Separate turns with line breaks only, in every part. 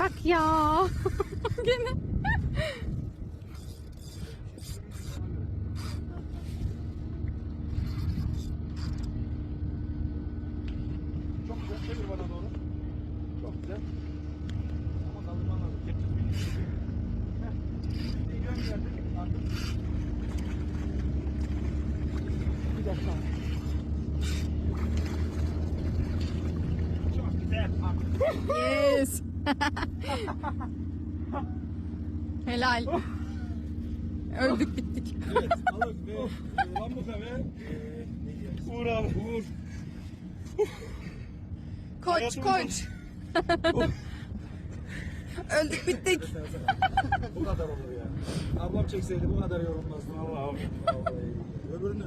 Bak ya. Gene.
Çok güzel. Çevir bana doğru. Çok güzel. Çok güzel. Artık.
Yes. Helal. Öldük bittik.
Evet. Ve Lambuka ve? Uğur abi. Uğur.
Koç koç. Öldük bittik.
bu kadar olur ya. Ablam çekseydi bu kadar yorulmazdım Allah'ım. Vallahi. Öbürünü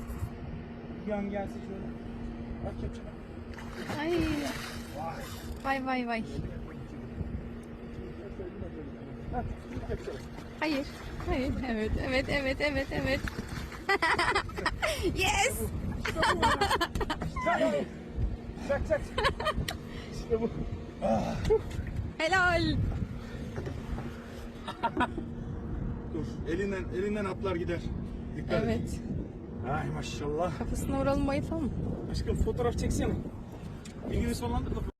An gelse şöyle. Bak kepçe bak.
Ay. Vay vay vay. Hayır. Hayır. Evet evet evet evet evet. yes.
Çak. Çak. İşte bu.
Helal.
Dur. Elinden elinden atlar gider. Dikkat et. Ay maşallah.
Kafasına vuralım bayıtalım.
Aşkım fotoğraf çeksene. Bilgini sonlandır da